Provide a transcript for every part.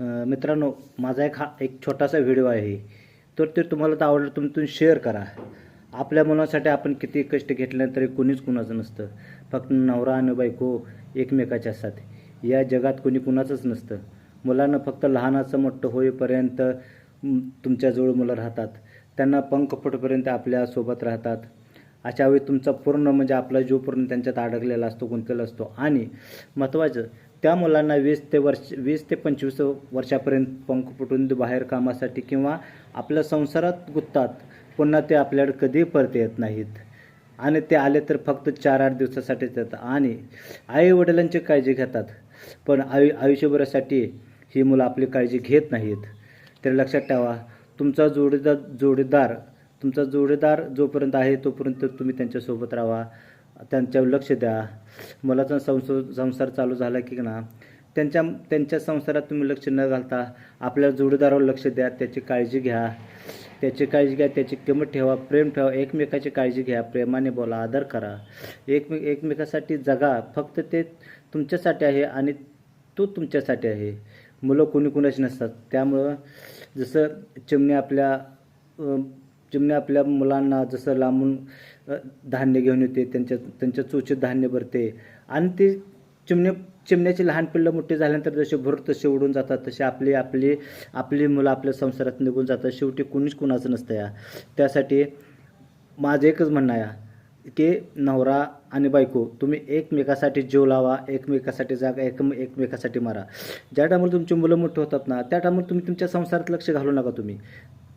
मित्रांनो माझा एक हा एक छोटासा व्हिडिओ आहे. तर ते तुम्हाला तर आवडलं तुम्ही शेअर करा. आपल्या मुलांसाठी आपण किती कष्ट घेतले तरी कोणीच कुणाचं नसतं. फक्त नवरा आणि बायको एकमेकाच्या असतात. या जगात कोणी कुणाचंच नसतं. मुलांना फक्त लहानाचं मोठं होईपर्यंत तुमच्याजवळ मुलं राहतात. त्यांना पंख फुटपर्यंत आपल्यासोबत राहतात. अशावेळी तुमचा पूर्ण म्हणजे आपला जीव पूर्ण त्यांच्यात अडकलेला असतो गुंतलेला असतो. आणि महत्त्वाचं त्या मुलांना वीस ते वर्ष वीस ते पंचवीस वर्षापर्यंत पंख फुटून बाहेर कामासाठी किंवा आपल्या संसारात गुंततात पुन्हा ते आपल्याकडे कधी परत येत नाहीत. आणि ते आले तर फक्त चार आठ दिवसासाठीच येतात आणि आई वडिलांची काळजी घेतात. पण आयु आयुष्यभरासाठी ही मुलं आपली काळजी घेत नाहीत. तर लक्षात ठेवा तुमचा जोडीदार जोडीदार तुमचा जोडीदार जोपर्यंत आहे तोपर्यंत तुम्ही त्यांच्यासोबत राहा. त्यांच्यावर लक्ष द्या. मुलाचा संसार संसार चालू झाला की ना त्यांच्या त्यांच्या संसारात तुम्ही लक्ष न घालता आपल्या जोडीदारावर लक्ष द्या त्याची काळजी घ्या. त्याची काळजी घ्या त्याची किंमत ठेवा प्रेम ठेवा एकमेकाची काळजी घ्या प्रेमाने बोला आदर करा. एकमे एकमेकासाठी जगा फक्त ते तुमच्यासाठी आहे आणि तो तुमच्यासाठी आहे. मुलं कोणी कुणाची नसतात. त्यामुळं जसं चिमणी आपल्या चिमण्या चिमणी आपल्या मुलांना जसं लांबून धान्य घेऊन येते त्यांच्या त्यांच्या चोचीत धान्य भरते. आणि ते चिमणे चिमण्याची लहान पिल्लं मोठे झाल्यानंतर जसे भर तसे उडून जातात तसे आपली आपली आपली मुलं आपल्या संसारात निघून जातात. शेवटी कुणीच कुणाचं नसतं या. त्यासाठी माझं एकच म्हणणं आहे की नवरा आणि बायको तुम्ही एकमेकासाठी जीव लावा एकमेकासाठी जागा एक एकमेकासाठी मारा. ज्या टायमाला तुमची मुलं मोठी होतात ना त्या टायमाला तुम्ही तुमच्या संसारात लक्ष घालू नका तुम्ही.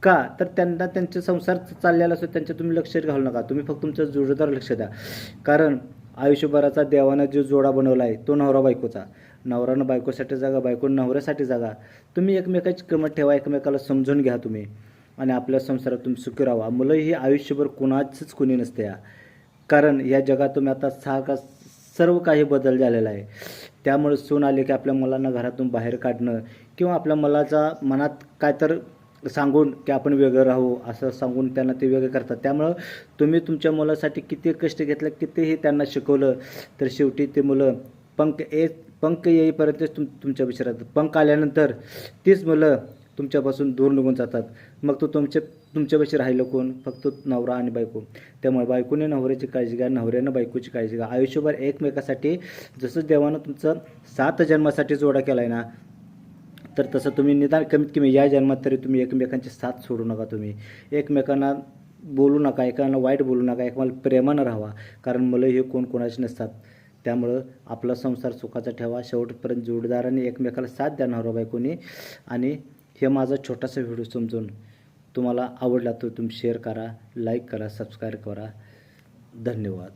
का? तर त्यांना त्यांचे संसार चाललेला असतो त्यांच्या तुम्ही लक्ष घालू नका. तुम्ही फक्त तुमचं जोडीदार लक्ष द्या. कारण आयुष्यभराचा देवानं जो जोडा बनवला आहे तो नवरा बायकोचा. नवरानं बायकोसाठी जागा बायको नवऱ्यासाठी जागा. तुम्ही एकमेकाची किंमत ठेवा एकमेकाला समजून घ्या तुम्ही. आणि आपल्या संसारात तुम्ही सुखी राहा. मुलं ही आयुष्यभर कुणाचंच कुणी नसते या. कारण या जगात तुम्ही आता सहा सर्व काही बदल झालेला आहे. त्यामुळे सून आले की आपल्या मुलांना घरातून बाहेर काढणं किंवा आपल्या मुलाचा मनात काय तर सांगून की आपण वेगळं राहू असं सांगून त्यांना ते वेगळं करतात. त्यामुळं तुम्ही तुमच्या मुलासाठी किती कष्ट घेतलं कितीही त्यांना शिकवलं तर शेवटी ते मुलं पंख ए पंख येईपर्यंतच तुम तुमच्या विचारात पंख आल्यानंतर तीच मुलं तुमच्यापासून दूर निघून जातात. मग तो तुमच्या तुमच्यापाशी राहिलं कोण? फक्त नवरा आणि बायको. त्यामुळे बायकोने नवऱ्याची काळजी घ्या नवऱ्यानं बायकोची काळजी घ्या. आयुष्यभर एकमेकासाठी जसं देवानं तुमचं सात जन्मासाठी जोडा केला आहे ना तर तसं तुम्ही निदान कमीत कमी या जन्मात तरी तुम्ही एकमेकांची साथ सोडू नका तुम्ही. एकमेकांना बोलू नका एकांना वाईट बोलू नका एकमेकाला प्रेमानं राहावा. कारण मुलं हे कोण कोणाचे नसतात. त्यामुळं आपला संसार सुखाचा ठेवा. शेवटपर्यंत जोडदाराने एकमेकाला साथ द्या नवरा हो बायकोनी आणि हे माझा छोटासा व्हिडिओ समजून तुम्हाला आवडला तर तुम्ही शेअर करा लाईक करा सबस्क्राईब करा. धन्यवाद.